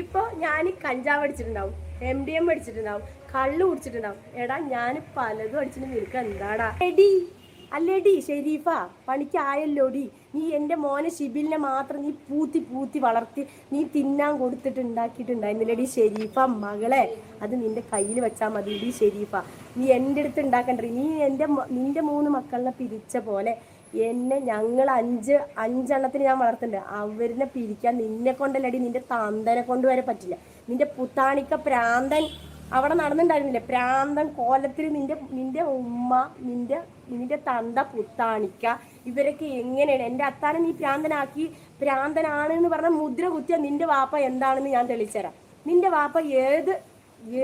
ഇപ്പൊ ഞാൻ കഞ്ചാവ് അടിച്ചിട്ടുണ്ടാവും എം ഡി എം അടിച്ചിട്ടുണ്ടാവും കള്ളു കുടിച്ചിട്ടുണ്ടാവും. എടാ ഞാൻ പലതും അടിച്ചിട്ട് നിനക്ക് എന്താടാ? എടി അല്ലേടി ഷെരീഫ പണിക്കായല്ലോടി. നീ എന്റെ മോനെ ഷിബിലിനെ മാത്രം നീ പൂത്തി പൂത്തി വളർത്തി നീ തിന്നാൻ കൊടുത്തിട്ട് ഉണ്ടാക്കിയിട്ടുണ്ടായിരുന്നില്ലടി ഷെരീഫ മകളെ. അത് നിന്റെ കയ്യിൽ വെച്ചാൽ മതി ഡി ഷെരീഫ. നീ എന്റെ അടുത്ത് ഉണ്ടാക്കണ്ടേ നീ എന്റെ നിന്റെ മൂന്ന് മക്കളിനെ പിരിച്ച പോലെ എന്നെ ഞങ്ങൾ അഞ്ച് അഞ്ചെണ്ണത്തിന് ഞാൻ വളർത്തുന്നുണ്ട്. അവരിനെ പിരിക്കാൻ നിന്നെ കൊണ്ടല്ലടി നിന്റെ താന്തനെ കൊണ്ട് വരെ പറ്റില്ല. നിന്റെ പുത്താണിക്ക പ്രാന്തൻ അവിടെ നടന്നിട്ടുണ്ടായിരുന്നില്ലേ പ്രാന്തൻ കോലത്തിൽ നിന്റെ നിന്റെ ഉമ്മ നിന്റെ നിന്റെ തന്ത പുത്താണിക്ക ഇവരൊക്കെ എങ്ങനെയാണ്? എന്റെ അത്താനെ നീ പ്രാന്തനാക്കി പ്രാന്തനാണ് എന്ന് പറഞ്ഞ മുദ്ര കുത്തിയ നിന്റെ വാപ്പ എന്താണെന്ന് ഞാൻ തെളിച്ചുതരാം നിന്റെ വാപ്പ ഏത്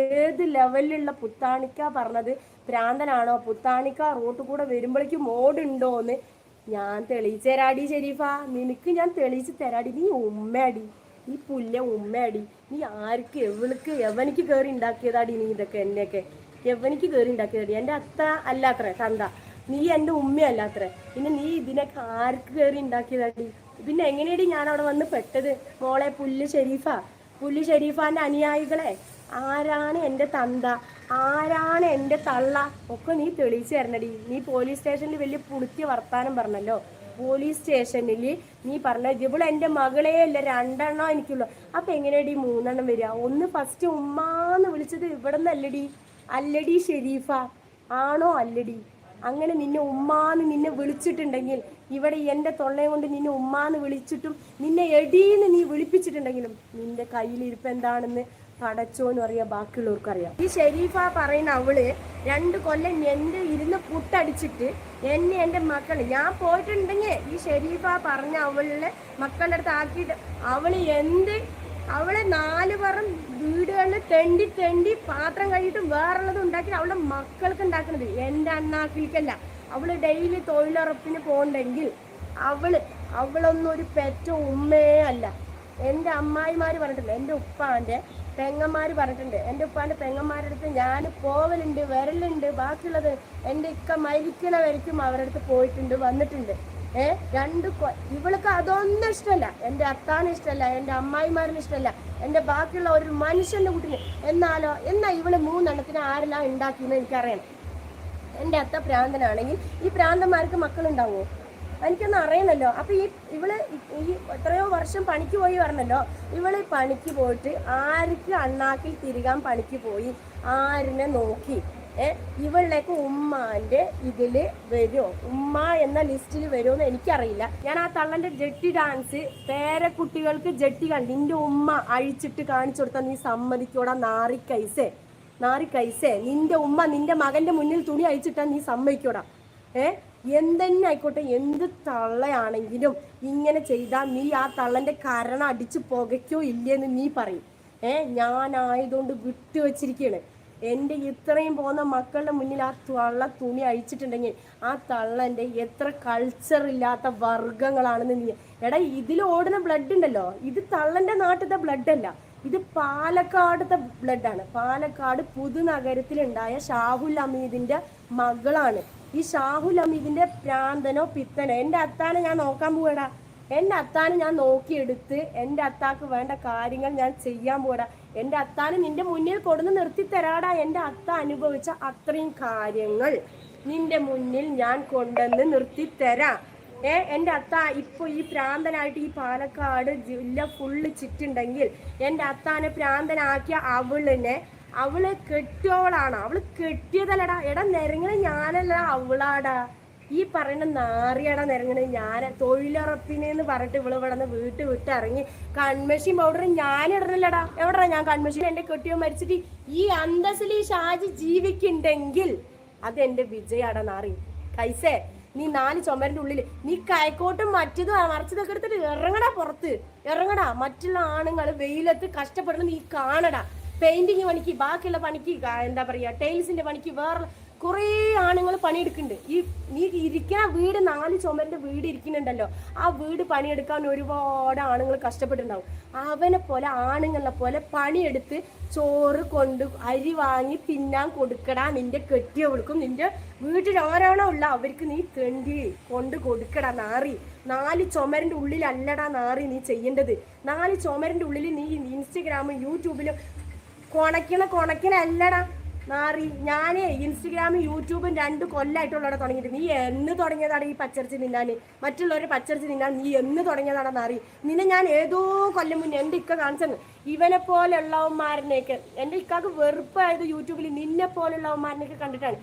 ഏത് ലെവലിലുള്ള പുത്താണിക്ക പറഞ്ഞത്? പ്രാന്തനാണോ? പുത്താണിക്ക റോട്ടിൽ കൂടെ വരുമ്പോഴേക്കും മോടുണ്ടോന്ന് ഞാൻ തെളിയിച്ചു തരാടി ഷെരീഫ നിനക്ക് ഞാൻ തെളിയിച്ച് തരാടി. നീ ഉമ്മയാടി. നീ പുല്ല ഉമ്മയാടി. നീ ആർക്ക് എവൾക്ക് എവനിക്ക് കയറി ഉണ്ടാക്കിയതാടി നീ ഇതൊക്കെ എന്നെയൊക്കെ. എവനിക്ക് കയറി ഉണ്ടാക്കിയതാടി. എന്റെ അത്ത അല്ലാത്ര തന്ത. നീ എന്റെ ഉമ്മയല്ലാത്ര. പിന്നെ നീ ഇതിനൊക്കെ ആർക്ക് കയറി ഉണ്ടാക്കിയതാടി? പിന്നെ എങ്ങനെയാടി ഞാൻ അവിടെ വന്ന് പെട്ടത്? മോളെ പുല്ല് ഷെരീഫ പുല്ല് ഷെരീഫാന്റെ അനുയായികളെ. ആരാണ് എന്റെ തന്ത? ആരാണ് എന്റെ തള്ള? ഒക്കെ നീ തെളിയിച്ചു തരണടി. നീ പോലീസ് സ്റ്റേഷനിൽ വലിയ പുളുത്തിയ വർത്താനം പറഞ്ഞല്ലോ. പോലീസ് സ്റ്റേഷനിൽ നീ പറഞ്ഞ ഇതിപ്പോൾ എന്റെ മകളെ അല്ല രണ്ടെണ്ണം എനിക്കുള്ളൂ. അപ്പൊ എങ്ങനെയാടി മൂന്നെണ്ണം വരിക? ഒന്ന് ഫസ്റ്റ് ഉമ്മാന്ന് വിളിച്ചത് ഇവിടെ നിന്നല്ലടി അല്ലടി ഷെരീഫ. ആണോ അല്ലടി? അങ്ങനെ നിന്നെ ഉമ്മാന്ന് നിന്നെ വിളിച്ചിട്ടുണ്ടെങ്കിൽ ഇവിടെ എന്റെ തൊള്ളയും കൊണ്ട് നിന്നെ ഉമ്മാന്ന് വിളിച്ചിട്ടും നിന്നെ എടീന്ന് നീ വിളിപ്പിച്ചിട്ടുണ്ടെങ്കിലും നിന്റെ കയ്യിലിരിപ്പ് എന്താണെന്ന് പടച്ചോന്ന് അറിയാം ബാക്കിയുള്ളവർക്ക് അറിയാം. ഈ ഷെരീഫ പറയുന്ന അവൾ രണ്ട് കൊല്ലം എന്റെ ഇരുന്ന് പുട്ടടിച്ചിട്ട് എന്നെ എന്റെ മക്കൾ ഞാൻ പോയിട്ടുണ്ടെങ്കിൽ ഈ ഷെരീഫ പറഞ്ഞ അവളുടെ മക്കളുടെ അടുത്ത് ആക്കിയിട്ട് അവൾ എന്ത് അവളെ നാല് പറം വീടുകളിൽ തെണ്ടി തെണ്ടി പാത്രം കഴിയിട്ടും വേറുള്ളത് ഉണ്ടാക്കി അവളുടെ മക്കൾക്ക് ഉണ്ടാക്കുന്നത് എന്റെ അണ്ണാക്കിലേക്കല്ല. അവൾ ഡെയിലി തൊഴിലുറപ്പിന് പോകണ്ടെങ്കിൽ അവൾ അവളൊന്നും ഒരു പെറ്റ ഉമ്മയേ അല്ല. എന്റെ അമ്മായിമാര് പറഞ്ഞിട്ടില്ല എന്റെ ഉപ്പാന്റെ പെങ്ങന്മാര് പറഞ്ഞിട്ടുണ്ട്. എന്റെ ഉപ്പാന്റെ പെങ്ങന്മാരുടെ അടുത്ത് ഞാൻ പോവലുണ്ട് വരലുണ്ട് ബാക്കിയുള്ളത് എന്റെ ഇക്ക മരിക്കണ വരയ്ക്കും അവരുടെ അടുത്ത് പോയിട്ടുണ്ട് വന്നിട്ടുണ്ട്. ഏ രണ്ട് ഇവൾക്ക് അതൊന്നും ഇഷ്ടമല്ല എന്റെ അത്താനും ഇഷ്ടമല്ല എന്റെ അമ്മായിമാരിന് ഇഷ്ടമല്ല എന്റെ ബാക്കിയുള്ള ഒരു മനുഷ്യന്റെ കുട്ടിന് എന്നാലോ എന്നാ ഇവൾ മൂന്നെണ്ണത്തിന് ആരെല്ലാം ഉണ്ടാക്കിയെന്ന് എനിക്കറിയണം. എന്റെ അത്ത പ്രാന്തനാണെങ്കിൽ ഈ പ്രാന്തന്മാർക്ക് മക്കളുണ്ടാവുമോ എനിക്കൊന്നും അറിയണല്ലോ. അപ്പൊ ഈ ഇവൾ ഈ എത്രയോ വർഷം പണിക്ക് പോയി പറഞ്ഞല്ലോ. ഇവൾ പണിക്ക് പോയിട്ട് ആർക്ക് അണ്ണാക്കിൽ തിരികാൻ പണിക്ക് പോയി? ആരിനെ നോക്കി. ഏ? ഇവളിലേക്ക് ഉമ്മാന്റെ ഇതിൽ വരുമോ ഉമ്മ എന്ന ലിസ്റ്റിൽ വരുമോ എന്ന് എനിക്കറിയില്ല. ഞാൻ ആ തള്ളന്റെ ജെട്ടി ഡാൻസ് പേരക്കുട്ടികൾക്ക് ജെട്ടി കണ്ട് നിന്റെ ഉമ്മ അഴിച്ചിട്ട് കാണിച്ചു കൊടുത്താൽ നീ സമ്മതിക്കോടാ നാറിക്കൈസേ. നാറിക്കൈസേ. നാറി കൈസേ നിന്റെ ഉമ്മ നിന്റെ മകന്റെ മുന്നിൽ തുണി അഴിച്ചിട്ടാ നീ സമ്മതിക്കോടാ. ഏ? എന്തെന്നെ ആയിക്കോട്ടെ എന്ത് തള്ളയാണെങ്കിലും ഇങ്ങനെ ചെയ്താൽ നീ ആ തള്ളന്റെ കരണ അടിച്ചു പുകയ്ക്കോ ഇല്ലെന്ന് നീ പറയും. ഏ ഞാനായതുകൊണ്ട് വിട്ടു വച്ചിരിക്കുകയാണ് എന്റെ ഇത്രയും പോകുന്ന മക്കളുടെ മുന്നിൽ ആ തള്ള തുണി അഴിച്ചിട്ടുണ്ടെങ്കിൽ ആ തള്ളന്റെ എത്ര കൾച്ചർ ഇല്ലാത്ത വർഗങ്ങളാണെന്ന് നീ എടാ ഇതിൽ ഓടുന്ന ബ്ലഡ് ഉണ്ടല്ലോ. ഇത് തള്ളന്റെ നാട്ടിലത്തെ ബ്ലഡ് അല്ല. ഇത് പാലക്കാടത്തെ ബ്ലഡാണ് പാലക്കാട് പുതുനഗരത്തിലുണ്ടായ ഷാഹുൽ അമീദിന്റെ മകളാണ്. ഈ ഷാഹുൽ അമീദിന്റെ പ്രാന്തനോ പിത്തനോ എന്റെ അത്താനെ ഞാൻ നോക്കാൻ പോകടാ എന്റെ അത്താനെ ഞാൻ നോക്കിയെടുത്ത് എന്റെ അത്താക്ക് വേണ്ട കാര്യങ്ങൾ ഞാൻ ചെയ്യാൻ പോകടാ എന്റെ അത്താനെ നിന്റെ മുന്നിൽ കൊടുന്ന് നിർത്തി തരാടാ എന്റെ അത്ത അനുഭവിച്ച അത്രയും കാര്യങ്ങൾ നിന്റെ മുന്നിൽ ഞാൻ കൊണ്ടുവന്ന് നിർത്തി തരാം ഏ എന്റെ അത്ത ഇപ്പൊ ഈ പ്രാന്തനായിട്ട് ഈ പാലക്കാട് ജില്ല ഫുള്ള് ചുറ്റുണ്ടെങ്കിൽ എന്റെ അത്താനെ പ്രാന്തനാക്കിയ അവളിനെ അവൾ കെട്ടിയോളാണ് അവൾ കെട്ടിയതല്ലടാ. എടാ നിരങ്ങണ ഞാനല്ല അവളാടാ. ഈ പറയുന്ന നാറിയടാ നിരങ്ങണ ഞാൻ തൊഴിലുറപ്പിനെന്ന് പറഞ്ഞിട്ട് ഇവൾ ഇവിടെ നിന്ന് വീട്ടിൽ വിട്ട് ഇറങ്ങി കൺമഷി പൗഡർ ഞാൻ ഇടണില്ലടാ. എവിടെടാ ഞാൻ കൺമഷി എന്റെ കെട്ടിയോ മരിച്ചിട്ട് ഈ അന്തസ്സിൽ ഈ ഷാജി ജീവിക്കുണ്ടെങ്കിൽ അത് എന്റെ വിജയാടാ നാറി. കൈസേ നീ നാല് ചുമരിന്റെ ഉള്ളിൽ നീ കൈക്കോട്ടും മറ്റതും മറിച്ചതൊക്കെ എടുത്തിട്ട് ഇറങ്ങടാ പുറത്ത്. ഇറങ്ങടാ. മറ്റുള്ള ആണുങ്ങൾ വെയിലത്ത് കഷ്ടപ്പെടുന്നത് നീ കാണടാ. പെയിന്റിങ് പണിക്ക് ബാക്കിയുള്ള പണിക്ക് എന്താ പറയാ ടൈൽസിന്റെ പണിക്ക് വേറെ കുറേ ആണുങ്ങൾ പണിയെടുക്കുന്നുണ്ട്. ഈ നീ ഇരിക്കുന്ന വീട് നാല് ചുമരിന്റെ വീട് ഇരിക്കുന്നുണ്ടല്ലോ. ആ വീട് പണിയെടുക്കാൻ ഒരുപാട് ആണുങ്ങൾ കഷ്ടപ്പെട്ടിട്ടുണ്ടാവും. അവനെ പോലെ ആണുങ്ങളെ പോലെ പണിയെടുത്ത് ചോറ് കൊണ്ട് അരി വാങ്ങി തിന്നാൻ കൊടുക്കടാ നിന്റെ കെട്ടിയവൾക്കും. നിന്റെ വീട്ടിൽ ആരാണോ ഉള്ള അവർക്ക് നീ തെണ്ടി കൊണ്ട് കൊടുക്കടാ നാറി. നാല് ചുമരിന്റെ ഉള്ളിലല്ലടാ നാറി നീ ചെയ്യേണ്ടത്. നാല് ചുമരിന്റെ ഉള്ളിൽ നീ ഇൻസ്റ്റഗ്രാമും യൂട്യൂബിലും കൊണക്കണ കൊണക്കിനല്ലടാ നാറി ഞാനേ ഇൻസ്റ്റഗ്രാമും യൂട്യൂബും രണ്ട് കൊല്ലായിട്ടുള്ളവിടെ തുടങ്ങിയിട്ട്. നീ എന്ന് തുടങ്ങിയതാണ് ഈ പച്ചരച്ച് തിന്നാൻ? മറ്റുള്ളവരെ പച്ചരച്ച് നിന്നാൽ നീ എന്ന് തുടങ്ങിയതാണ് അറി നിന്നെ ഞാൻ ഏതോ കൊല്ലം മുന്നേ എന്റെ ഇക്ക കാണിച്ചെന്ന്. ഇവനെ പോലെയുള്ളവന്മാരനെയൊക്കെ. എന്റെ ഇക്കാക്ക് വെറുപ്പായത് യൂട്യൂബിൽ നിന്നെ പോലെയുള്ളവന്മാരനെയൊക്കെ കണ്ടിട്ടാണ്.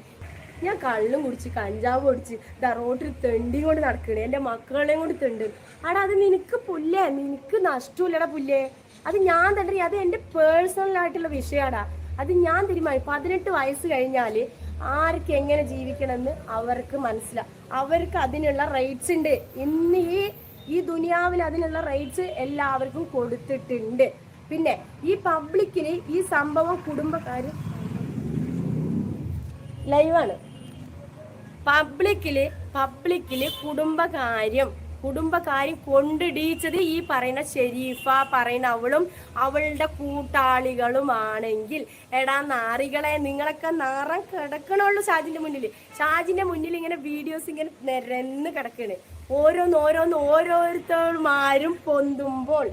ഞാൻ കള്ളും കുടിച്ച് കഞ്ചാവ് കുടിച്ച് ദാ തെണ്ടി കൊണ്ട് നടക്കണേ. എന്റെ മക്കളെയും കൊണ്ട് തെണ്ട്. ആടാ അത് നിനക്ക് പുല്ലേ? നിനക്ക് നഷ്ടമില്ലടാ പുല്ലേ? അത് ഞാൻ തന്നെ അത് എന്റെ പേഴ്സണൽ ആയിട്ടുള്ള വിഷയമാടാ അത് ഞാൻ തീരുമാനിക്കും പതിനെട്ട് വയസ്സ് കഴിഞ്ഞാൽ ആർക്ക് എങ്ങനെ ജീവിക്കണമെന്ന് അവർക്ക് മനസ്സിലാവും അവർക്ക് അതിനുള്ള റൈറ്റ്സ് ഉണ്ട്. ഇന്ന് ഈ ഈ ദുനിയാവിൽ അതിനുള്ള റൈറ്റ്സ് എല്ലാവർക്കും കൊടുത്തിട്ടുണ്ട്. പിന്നെ ഈ പബ്ലിക്കിന് ഈ സംഭവം കുടുംബക്കാർ ലൈവാണ് പബ്ലിക്കിൽ പബ്ലിക്കിൽ കുടുംബകാര്യം. കുടുംബകാര്യം കൊണ്ടിടിച്ചത് ഈ പറയുന്ന ഷെരീഫ പറയുന്ന അവളും അവളുടെ കൂട്ടാളികളുമാണെങ്കിൽ. എടാ നാറികളെ നിങ്ങളൊക്കെ നാറം കിടക്കണുള്ളൂ ഷാജിന്റെ മുന്നിൽ ഷാജിന്റെ മുന്നിൽ ഇങ്ങനെ വീഡിയോസ് ഇങ്ങനെ നിരന്ന് കിടക്കണ്. ഓരോന്ന് ഓരോന്ന് ഓരോരുത്തർമാരും പൊന്തുമ്പോൾ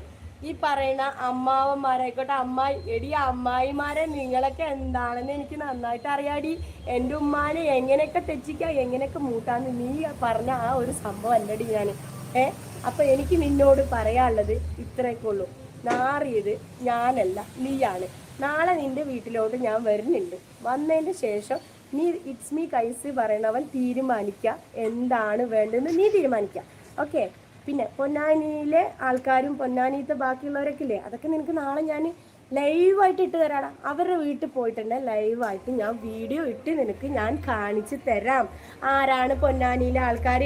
ഈ പറയുന്ന അമ്മാവന്മാരായിക്കോട്ടെ അമ്മായി എടി അമ്മായിമാരെ നിങ്ങളൊക്കെ എന്താണെന്ന് എനിക്ക് നന്നായിട്ട് അറിയാടി. എന്റെ ഉമ്മാനെ എങ്ങനെയൊക്കെ തെറ്റിക്കാം എങ്ങനെയൊക്കെ മൂട്ടാന്ന് നീ പറഞ്ഞ ആ ഒരു സംഭവം അല്ലടി ഞാൻ ഏ? അപ്പൊ എനിക്ക് നിന്നോട് പറയാനുള്ളത് ഇത്രയൊക്കെ ഉള്ളൂ നാറിയത് ഞാനല്ല നീയാണ്. നാളെ നിന്റെ വീട്ടിലോട്ട് ഞാൻ വരുന്നുണ്ട്. വന്നതിന് ശേഷം നീ ഇറ്റ്സ് മീ കൈസ് പറയണവൻ തീരുമാനിക്കുക എന്താണ് വേണ്ടതെന്ന് നീ തീരുമാനിക്കുക ഓക്കെ? പിന്നെ പൊന്നാനിയിലെ ആൾക്കാരും പൊന്നാനിയിലത്തെ ബാക്കിയുള്ളവരൊക്കെ ഇല്ലേ? അതൊക്കെ നിനക്ക് നാളെ ഞാൻ ലൈവായിട്ട് ഇട്ട് തരാടാ. അവരുടെ വീട്ടിൽ പോയിട്ടുണ്ട് ലൈവായിട്ട്. ഞാൻ വീഡിയോ ഇട്ട് നിനക്ക് ഞാൻ കാണിച്ചു തരാം. ആരാണ് പൊന്നാനിയിലെ ആൾക്കാർ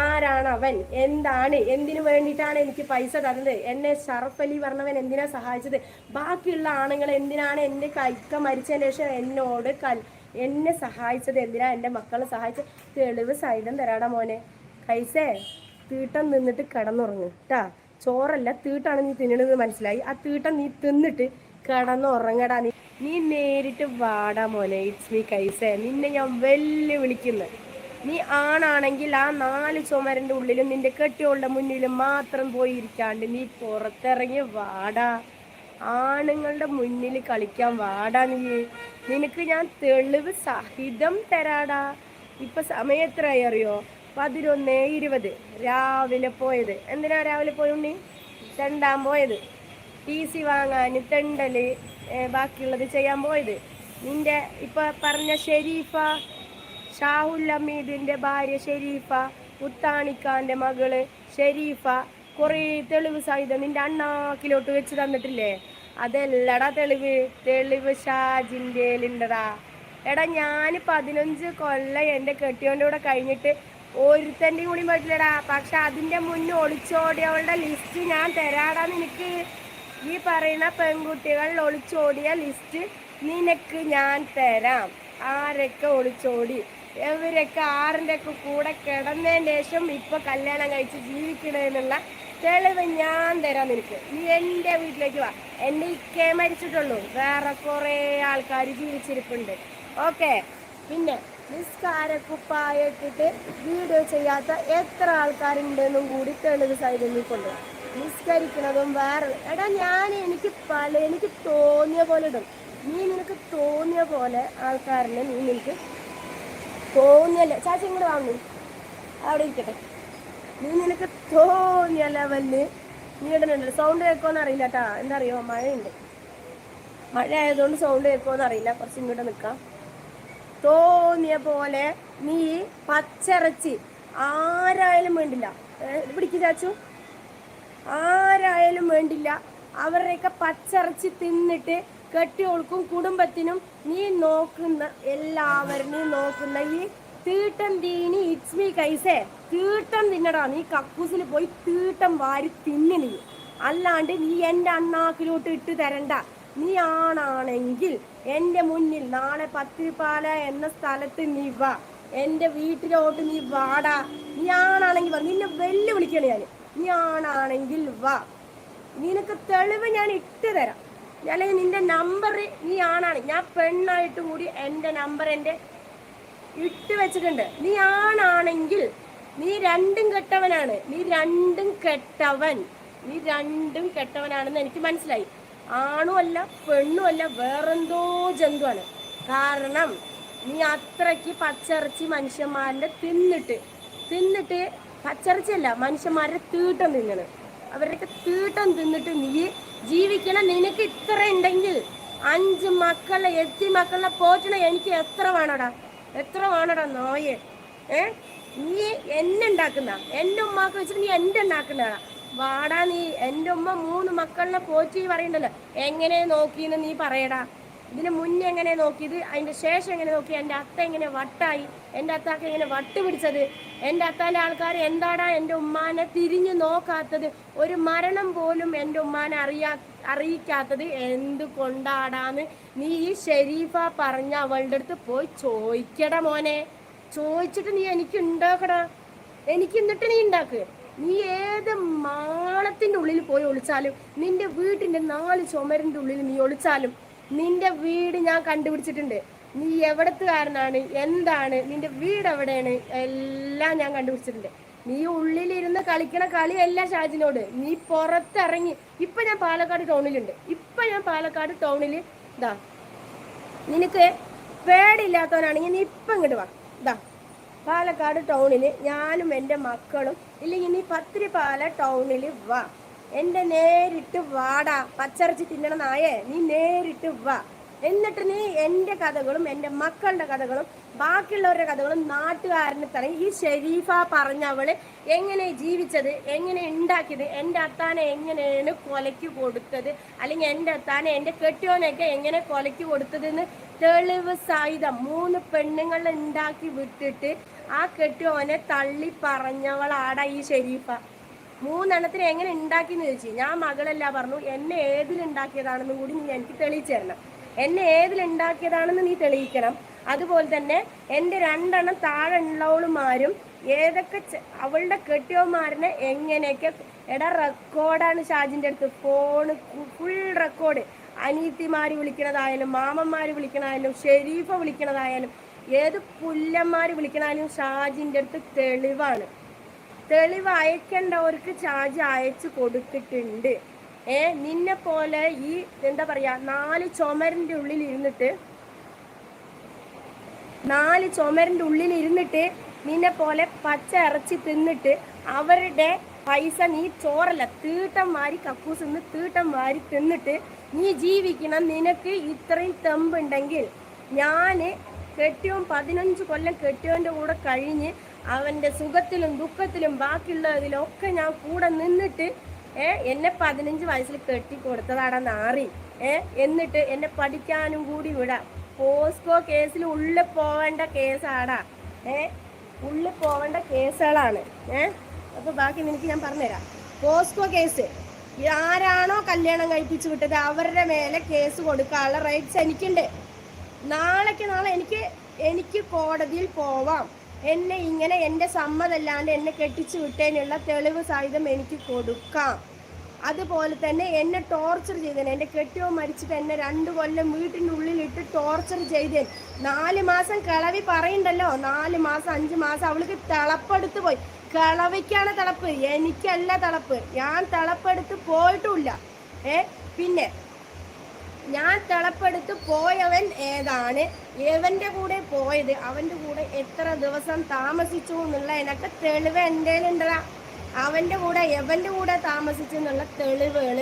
ആരാണ് അവൻ? എന്താണ്? എന്തിനു വേണ്ടിയിട്ടാണ് എനിക്ക് പൈസ തന്നത്? എന്നെ ഷറഫ് അലി പറഞ്ഞവൻ എന്തിനാ സഹായിച്ചത്? ബാക്കിയുള്ള ആണുങ്ങൾ എന്തിനാണ് എന്റെ കൈക്ക മരിച്ചതിന് ശേഷം എന്നോട് കൽ എന്നെ സഹായിച്ചത്? എന്തിനാ എന്റെ മക്കളെ സഹായിച്ചത്? തെളിവ് സൈഡം തരാടാ മോനെ. കൈസേ തീട്ടം നിന്നിട്ട് കിടന്നുറങ്ങും. കേട്ടാ ചോറല്ല തീട്ടാണ് നീ തിന്നണത് മനസ്സിലായി. ആ തീട്ടം നീ തിന്നിട്ട് കിടന്നുറങ്ങടാ നീ നീ നേരിട്ട് വാടാ മോനെ. ഇറ്റ്സ് മീ കൈസ. നിന്നെ ഞാൻ വലിയ വിളിക്കുന്നത് നീ ആണാണെങ്കിൽ ആ നാല് ചുമരന്റെ ഉള്ളിലും നിന്റെ കെട്ടിയോളുടെ മുന്നിലും മാത്രം പോയി ഇരിക്കാണ്ട് നീ പുറത്തിറങ്ങി വാടാ. ആണുങ്ങളുടെ മുന്നിൽ കളിക്കാൻ വാടാ നീ. നിനക്ക് ഞാൻ തെളിവ് സഹിതം തരാടാ. ഇപ്പൊ സമയം എത്രയായി അറിയോ? പതിനൊന്ന് ഇരുപത്. രാവിലെ പോയത്. എന്തിനാ രാവിലെ പോയുണ്ണി രണ്ടാം പോയത്. ടി സി വാങ്ങാൻ തെണ്ടൽ ബാക്കിയുള്ളത് ചെയ്യാൻ പോയത്. നിന്റെ ഇപ്പൊ പറഞ്ഞ ഷെരീഫ ഷാഹുൽ അമീദിന്റെ ഭാര്യ ഷെരീഫ മുത്താണിക്കാന്റെ മകൾ ഷെരീഫ കുറേ തെളിവ് സഹിതം നിന്റെ അണ്ണാക്കിലോട്ട് വെച്ച് തന്നിട്ടില്ലേ? അതല്ലടാ തെളിവ്? തെളിവ് ഷാജിന്റെ എടാ ഞാൻ പതിനഞ്ച് കൊല്ലം എന്റെ കെട്ടിയോന്റെ കൂടെ കഴിഞ്ഞിട്ട് ഒരുത്തന്റെയും കൂടി പറ്റില്ലടാ പക്ഷെ അതിന്റെ മുന്നേ ഒളിച്ചോടിയവളുടെ ലിസ്റ്റ് ഞാൻ തരാടാ നിനക്ക്. ഈ പറയുന്ന പെൺകുട്ടികൾ ഒളിച്ചോടിയ ലിസ്റ്റ് നിനക്ക് ഞാൻ തരാം. ആരൊക്കെ ഒളിച്ചോടി? ഇവരൊക്കെ ആറിന്റെ ഒക്കെ കൂടെ കിടന്നതിന് ശേഷം ഇപ്പൊ കല്യാണം കഴിച്ച് ജീവിക്കണതിനുള്ള തെളിവ് ഞാൻ തരാം നിനക്ക്. നീ എന്റെ വീട്ടിലേക്ക് വാ. എന്റെ ഇക്കേ മരിച്ചിട്ടുള്ളൂ. വേറെ കുറേ ആൾക്കാർ ജീവിച്ചിരിപ്പുണ്ട്. ഓക്കെ? പിന്നെ നിസ്കാരക്കുപ്പായിട്ടിട്ട് വീഡിയോ ചെയ്യാത്ത എത്ര ആൾക്കാരുണ്ടെന്നും കൂടി തെളിവ് സൈഡിൽ നിൽപ്പുണ്ട്. നിസ്കരിക്കണതും വേറെ എടാ ഞാൻ എനിക്ക് പല എനിക്ക് തോന്നിയ പോലെ ഇടും. നീ നിനക്ക് തോന്നിയ പോലെ ആൾക്കാരനെ നീ നിനക്ക് തോന്നിയല്ല ചാച്ചി ഇങ്ങോട്ട് വാങ്ങി അവിടെ ഇരിക്കട്ടെ. നീ നിനക്ക് തോന്നിയ ലെവലിൽ നീ ഇടുന്നുണ്ട് സൗണ്ട് കേൾക്കുമെന്ന് അറിയില്ല കേട്ടാ എന്താ അറിയോ മഴയുണ്ട്. മഴ ആയതുകൊണ്ട് സൗണ്ട് കേൾക്കുമെന്ന് അറിയില്ല. കുറച്ച് ഇങ്ങോട്ട് നിൽക്കാം തോന്നിയ പോലെ നീ പച്ചിറച്ചി ആരായാലും വേണ്ടില്ല. പിടിക്ക് ചാച്ചു. ആരായാലും വേണ്ടില്ല. അവരുടെയൊക്കെ പച്ചിറച്ചി തിന്നിട്ട് കെട്ടിയോൾക്കും കുടുംബത്തിനും നീ നോക്കുന്ന എല്ലാവരും നീ നോക്കുന്ന ഈ തീട്ടം തീനി ഇറ്റ്സ് മീ കൈസേ. തീട്ടം തിന്നടാ. നീ കക്കൂസിൽ പോയി തീട്ടം വാരി തിന്നു നീ. അല്ലാണ്ട് നീ എന്റെ അണ്ണാക്കിലോട്ട് ഇട്ട് തരണ്ട. നീ ആണാണെങ്കിൽ എന്റെ മുന്നിൽ നാളെ പത്തിരിപ്പാല എന്ന സ്ഥലത്ത് നീ വാ. എന്റെ വീട്ടിലോട്ട് നീ വാടാ. നീ ആണാണെങ്കിൽ വാ. നിന്നെ വെല്ലുവിളിക്കണേ ഞാൻ നീ ആണാണെങ്കിൽ വാ. നിനക്ക് തെളിവ് ഞാൻ ഇട്ട് തരാം. അല്ലെങ്കിൽ നിന്റെ നമ്പർ നീ ആണാണ്. ഞാൻ പെണ്ണായിട്ട് കൂടി എന്റെ നമ്പർ എന്റെ ഇട്ട് വെച്ചിട്ടുണ്ട്. നീ ആണാണെങ്കിൽ നീ രണ്ടും കെട്ടവനാണ്. നീ രണ്ടും കെട്ടവൻ. നീ രണ്ടും കെട്ടവനാണെന്ന് എനിക്ക് മനസ്സിലായി. ആണും അല്ല പെണ്ണും അല്ല വേറെന്തോ ജന്തുവാണ്. കാരണം നീ അത്രയ്ക്ക് പച്ചിറച്ചി മനുഷ്യന്മാരുടെ തിന്നിട്ട് തിന്നിട്ട് പച്ചിറച്ചിയല്ല മനുഷ്യന്മാരുടെ തീട്ടം തിന്നണ്. അവരുടെയൊക്കെ തീട്ടം തിന്നിട്ട് നീ ജീവിക്കണം. നിനക്ക് ഇത്ര ഉണ്ടെങ്കിൽ അഞ്ച് മക്കളെ എത്തി മക്കളെ പോറ്റണ. എനിക്ക് എത്ര വേണടാ? എത്ര വേണടാ നോയെ? ഏ? നീ എന്നെ ഉണ്ടാക്കുന്ന എന്റെ ഉമ്മാക്ക് വെച്ചിട്ട് നീ എന്റെ ഉണ്ടാക്കുന്നതാ. വാടാ നീ. എന്റെ ഉമ്മ മൂന്ന് മക്കളിനെ പോറ്റി പറയണ്ടല്ലോ. എങ്ങനെ നോക്കിയെന്ന് നീ പറയടാ. ഇതിന് മുന്നേ എങ്ങനെ നോക്കിയത്? അതിന്റെ ശേഷം എങ്ങനെ നോക്കി? എന്റെ അത്ത എങ്ങനെ വട്ടായി? എന്റെ അത്താക്ക് എങ്ങനെ വട്ട് പിടിച്ചത്? എന്റെ അത്താന്റെ ആൾക്കാർ എന്താടാ എന്റെ ഉമ്മാനെ തിരിഞ്ഞു നോക്കാത്തത്? ഒരു മരണം പോലും എന്റെ ഉമ്മാനെ അറിയാ അറിയിക്കാത്തത് എന്തുകൊണ്ടാടാന്ന് നീ ഈ ഷെരീഫ പറഞ്ഞ അവളുടെ അടുത്ത് പോയി ചോദിക്കട മോനെ. ചോദിച്ചിട്ട് നീ എനിക്ക് ഉണ്ടാക്കടാ. എനിക്ക് എന്നിട്ട് നീ ഉണ്ടാക്ക്. നീ ഏത് മാളത്തിന്റെ ഉള്ളിൽ പോയി ഒളിച്ചാലും നിന്റെ വീട്ടിന്റെ നാല് ചുമരിന്റെ ഉള്ളിൽ നീ ഒളിച്ചാലും നിന്റെ വീട് ഞാൻ കണ്ടുപിടിച്ചിട്ടുണ്ട്. നീ എവിടത്തുകാരനാണ്? എന്താണ്? നിന്റെ വീട് എവിടെയാണ്? എല്ലാം ഞാൻ കണ്ടുപിടിച്ചിട്ടുണ്ട്. നീ ഉള്ളിലിരുന്ന് കളിക്കണ കളി കളിയല്ല ഷാജിനോട്. നീ പുറത്തിറങ്ങി. ഇപ്പൊ ഞാൻ പാലക്കാട് ടൗണിലുണ്ട്. ഇപ്പൊ ഞാൻ പാലക്കാട് ടൗണിൽ ഇതാ നിനക്ക് പേടിയില്ലാത്തവനാണെങ്കിൽ നീ ഇപ്പം ഇങ്ങോട്ട് വാ. ഇതാ പാലക്കാട് ടൗണിൽ ഞാനും എന്റെ മക്കളും ഇല്ലെങ്കിൽ നീ പത്തിരിപ്പാല ടൗണിൽ വാ. എന്റെ നേരിട്ട് വാടാ. പച്ചറച്ചി തിന്നണ നായേ. നീ നേരിട്ട് വാ. എന്നിട്ട് നീ എന്റെ കഥകളും എന്റെ മക്കളുടെ കഥകളും ബാക്കിയുള്ളവരുടെ കഥകളും നാട്ടുകാരന് തന്നെ ഈ ഷെരീഫ പറഞ്ഞവൾ എങ്ങനെ ജീവിച്ചത് എങ്ങനെ ഉണ്ടാക്കിയത് എന്റെ അത്താനെ എങ്ങനെയാണ് കൊലയ്ക്ക് കൊടുത്തത് അല്ലെങ്കിൽ എന്റെ അത്താനെ എന്റെ കെട്ടിയോനൊക്കെ എങ്ങനെ കൊലയ്ക്ക് കൊടുത്തതെന്ന് തെളിവ് സഹിതം മൂന്ന് പെണ്ണുങ്ങൾ ഉണ്ടാക്കി വിട്ടിട്ട് ആ കെട്ടിയോനെ തള്ളി പറഞ്ഞവളാടാ ഈ ഷെരീഫ. മൂന്നെണ്ണത്തിന് എങ്ങനെ ഉണ്ടാക്കിയെന്ന് ചോദിച്ചു ഞാൻ മകളല്ല പറഞ്ഞു എന്നെ ഏതിലുണ്ടാക്കിയതാണെന്നും കൂടി നീ എനിക്ക് തെളിയിച്ചു തരണം എന്നെ ഏതിലുണ്ടാക്കിയതാണെന്ന് നീ തെളിയിക്കണം. അതുപോലെ തന്നെ എന്റെ രണ്ടെണ്ണം താഴെ ഉള്ളവളുമാരും ഏതൊക്കെ അവളുടെ കെട്ടിയവന്മാരനെ എങ്ങനെയൊക്കെ എടാ റെക്കോർഡാണ് ഷാജിന്റെ അടുത്ത്. Phone full record. അനീത്തിമാര് വിളിക്കണതായാലും മാമന്മാര് വിളിക്കണതായാലും ഷെരീഫ വിളിക്കണതായാലും ഏത് പുല്ലന്മാര് വിളിക്കണതായാലും ഷാജിന്റെ അടുത്ത് തെളിവാണ്. തെളിവ് അയക്കേണ്ടവർക്ക് ചാർജ് അയച്ചു കൊടുത്തിട്ടുണ്ട്. ഏ നിന്നെ പോലെ ഈ എന്താ പറയാ നാല് ചുമരിന്റെ ഉള്ളിൽ ഇരുന്നിട്ട് നാല് ചുമരിന്റെ ഉള്ളിൽ ഇരുന്നിട്ട് നിന്നെ പോലെ പച്ച ഇറച്ചി തിന്നിട്ട് അവരുടെ പൈസ നീ ചോറല്ല തീട്ടം വാരി കക്കൂസ് നിന്ന് തീട്ടം വാരി തിന്നിട്ട് നീ ജീവിക്കണം. നിനക്ക് ഇത്രയും തെമ്പുണ്ടെങ്കിൽ ഞാൻ കെട്ടിയോൻ പതിനഞ്ച് കൊല്ലം കെട്ടിയോന്റെ കൂടെ കഴിഞ്ഞ് അവന്റെ സുഖത്തിലും ദുഃഖത്തിലും ബാക്കിയുള്ളതിലും ഒക്കെ ഞാൻ കൂടെ നിന്നിട്ട് ഏ എന്നെ പതിനഞ്ച് വയസ്സിൽ കെട്ടി കൊടുത്തതാടാ നാറി. ഏ എന്നിട്ട് എന്നെ പഠിക്കാനും കൂടി വിടാം. പോസ്കോ കേസിൽ ഉള്ളിൽ പോവേണ്ട കേസാടാ. ഏ ഉള്ളിൽ പോവേണ്ട കേസുകളാണ്. ഏ അപ്പോൾ ബാക്കി നിനക്ക് ഞാൻ പറഞ്ഞുതരാം. പോസ്കോ കേസ് ആരാണോ കല്യാണം കഴിപ്പിച്ചു വിട്ടത് അവരുടെ മേലെ കേസ് കൊടുക്കാനുള്ള റൈറ്റ്സ് എനിക്കുണ്ട്. നാളേക്ക് നാളെ എനിക്ക് എനിക്ക് കോടതിയിൽ പോവാം. എന്നെ ഇങ്ങനെ എന്റെ സമ്മതല്ലാണ്ട് എന്നെ കെട്ടിച്ചു വിട്ടതിനുള്ള തെളിവ് സഹിതം എനിക്ക് കൊടുക്കാം. അതുപോലെ തന്നെ എന്നെ ടോർച്ചർ ചെയ്തേനെ. എന്റെ കെട്ടിയോ മരിച്ചിട്ട് എന്നെ രണ്ട് കൊല്ലം വീട്ടിന്റെ ഉള്ളിലിട്ട് ടോർച്ചർ ചെയ്തേൻ. നാല് മാസം കിളവി പറയണ്ടല്ലോ? നാല് മാസം അഞ്ച് മാസം അവൾക്ക് തിളപ്പെടുത്ത് പോയി. കിളവിക്കാണ് തിളപ്പ്. എനിക്കല്ല തിളപ്പ്. ഞാൻ തിളപ്പെടുത്ത് പോയിട്ടുമില്ല. ഏ? പിന്നെ ഞാൻ തിളപ്പെടുത്ത് പോയവൻ ഏതാണ്? എവന്റെ കൂടെ പോയത്? അവന്റെ കൂടെ എത്ര ദിവസം താമസിച്ചു എന്നുള്ള എനക്ക് തെളിവ് എന്തേലുണ്ടാ ഉണ്ടടാ അവന്റെ കൂടെ എവന്റെ കൂടെ താമസിച്ചു എന്നുള്ള തെളിവുകൾ.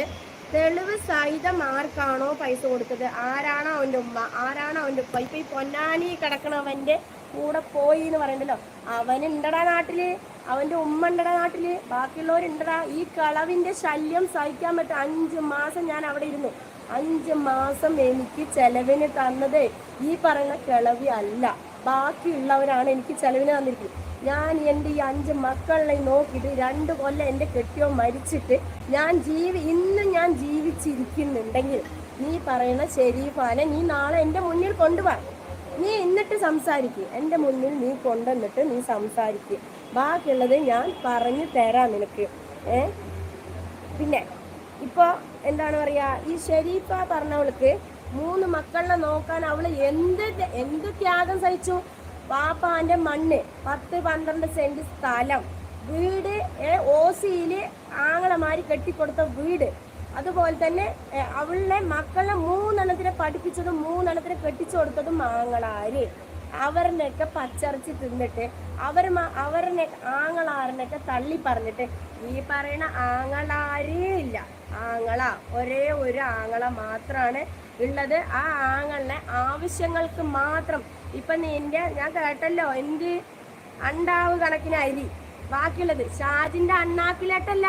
തെളിവ് സഹിതം ആർക്കാണോ പൈസ കൊടുത്തത്? ആരാണോ അവന്റെ ഉമ്മ? ആരാണോ അവന്റെ ഉപ്പ? ഇപ്പൊ ഈ പൊന്നാനി കിടക്കണവന്റെ കൂടെ പോയി എന്ന് പറയണ്ടല്ലോ. അവനുണ്ടടാ നാട്ടിൽ. അവന്റെ ഉമ്മ ഉണ്ടടാ നാട്ടിൽ. ബാക്കിയുള്ളവരുണ്ടടാ. ഈ കളവിന്റെ ശല്യം സഹിക്കാൻ പറ്റും. അഞ്ച് മാസം ഞാൻ അവിടെ ഇരുന്നു. അഞ്ച് മാസം എനിക്ക് ചെലവിന് തന്നത് ഈ പറയുന്ന കിളവി അല്ല. ബാക്കിയുള്ളവരാണ് എനിക്ക് ചെലവിന് തന്നിരിക്കുന്നത്. ഞാൻ എന്റെ ഈ അഞ്ച് മക്കളെ നോക്കിയിട്ട് രണ്ട് കൊല്ലം എന്റെ കെട്ടിയോ മരിച്ചിട്ട് ഞാൻ ജീവി ഇന്ന് ഞാൻ ജീവിച്ചിരിക്കുന്നുണ്ടെങ്കിൽ നീ പറയുന്ന ഷെരീഫാനെ നീ നാളെ എന്റെ മുന്നിൽ കൊണ്ടുപോകാം നീ എന്നിട്ട് സംസാരിക്കുക എന്റെ മുന്നിൽ നീ കൊണ്ടുവന്നിട്ട് നീ സംസാരിക്കുക ബാക്കിയുള്ളത് ഞാൻ പറഞ്ഞു തരാം നിനക്ക്. ഏ? പിന്നെ ഇപ്പൊ എന്താണ് പറയുക ഈ ഷെരീഫ പറഞ്ഞവൾക്ക് മൂന്ന് മക്കളെ നോക്കാൻ അവൾ എന്ത് എന്ത് ത്യാഗം സഹിച്ചു? പാപ്പാന്റെ മണ്ണ് പത്ത് പന്ത്രണ്ട് സെന്റ് സ്ഥലം. വീട് ഓസിയിൽ ആങ്ങളമാരി കെട്ടിക്കൊടുത്ത വീട്. അതുപോലെ തന്നെ അവളുടെ മക്കളെ മൂന്നെണ്ണത്തിനെ പഠിപ്പിച്ചതും മൂന്നെണ്ണത്തിനെ കെട്ടിച്ചു കൊടുത്തതും ആങ്ങളാര്. അവരിനൊക്കെ പച്ചറച്ചി തിന്നിട്ട് അവർ അവരിനെ ആങ്ങളാറിനൊക്കെ തള്ളി പറഞ്ഞിട്ട് ഈ പറയുന്ന ആങ്ങളാരേ ഇല്ല. ആങ്ങള. ഒരേ ഒരു ആങ്ങള മാത്രമാണ് ഉള്ളത് ആ ആങ്ങളിനെ ആവശ്യങ്ങൾക്ക് മാത്രം ഇപ്പം നിന്റെ ഞാൻ കേട്ടല്ലോ എന്ത് അണ്ടാവ് കണക്കിന് അരി ബാക്കിയുള്ളത്. ഷാജിന്റെ അണ്ണാക്കിലേട്ടല്ല.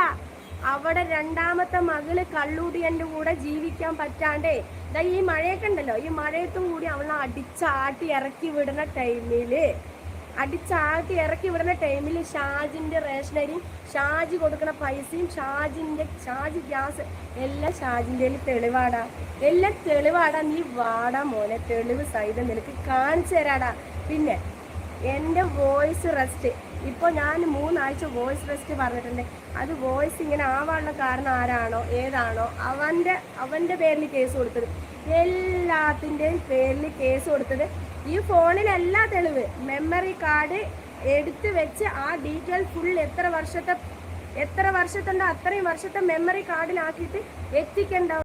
അവിടെ രണ്ടാമത്തെ മകൾ കള്ളൂടിയന്റെ കൂടെ ജീവിക്കാൻ പറ്റാണ്ടേ ഇതാ ഈ മഴയൊക്കെ ഉണ്ടല്ലോ. ഈ മഴയത്തും കൂടി അവളെ അടിച്ചാട്ടി ഇറക്കി വിടുന്ന ടൈമിൽ അടിച്ചാട്ടി ഇറക്കി വിടുന്ന ടൈമിൽ ഷാജിന്റെ റേഷനരിയും ഷാജി കൊടുക്കുന്ന പൈസയും ഷാജിന്റെ ഷാജി ഗ്യാസ് എല്ലാം ഷാജിന്റെ തെളിവാടാ. എല്ലാം തെളിവാടാ. നീ വാടാ മോനെ. തെളിവ് സഹിതം നിനക്ക് കാണിച്ചു തരാടാ. പിന്നെ എന്റെ വോയിസ് റെസ്റ്റ് ഇപ്പോൾ ഞാൻ മൂന്നാഴ്ച വോയിസ് റെസ്റ്റ് പറഞ്ഞിട്ടുണ്ട്. അത് വോയിസ് ഇങ്ങനെ ആവാനുള്ള കാരണം ആരാണോ ഏതാണോ അവന്റെ അവന്റെ പേരിൽ കേസ് കൊടുത്തത്. എല്ലാത്തിന്റെയും പേരിൽ കേസ് കൊടുത്തത് ഈ ഫോണിലല്ല തെളിവ്. മെമ്മറി കാർഡ് എടുത്ത് വെച്ച് ആ ഡീറ്റെയിൽ ഫുൾ എത്ര വർഷത്തെ എത്ര വർഷത്തുണ്ടോ അത്രയും വർഷത്തെ മെമ്മറി കാർഡിലാക്കിയിട്ട് എത്തിക്കേണ്ട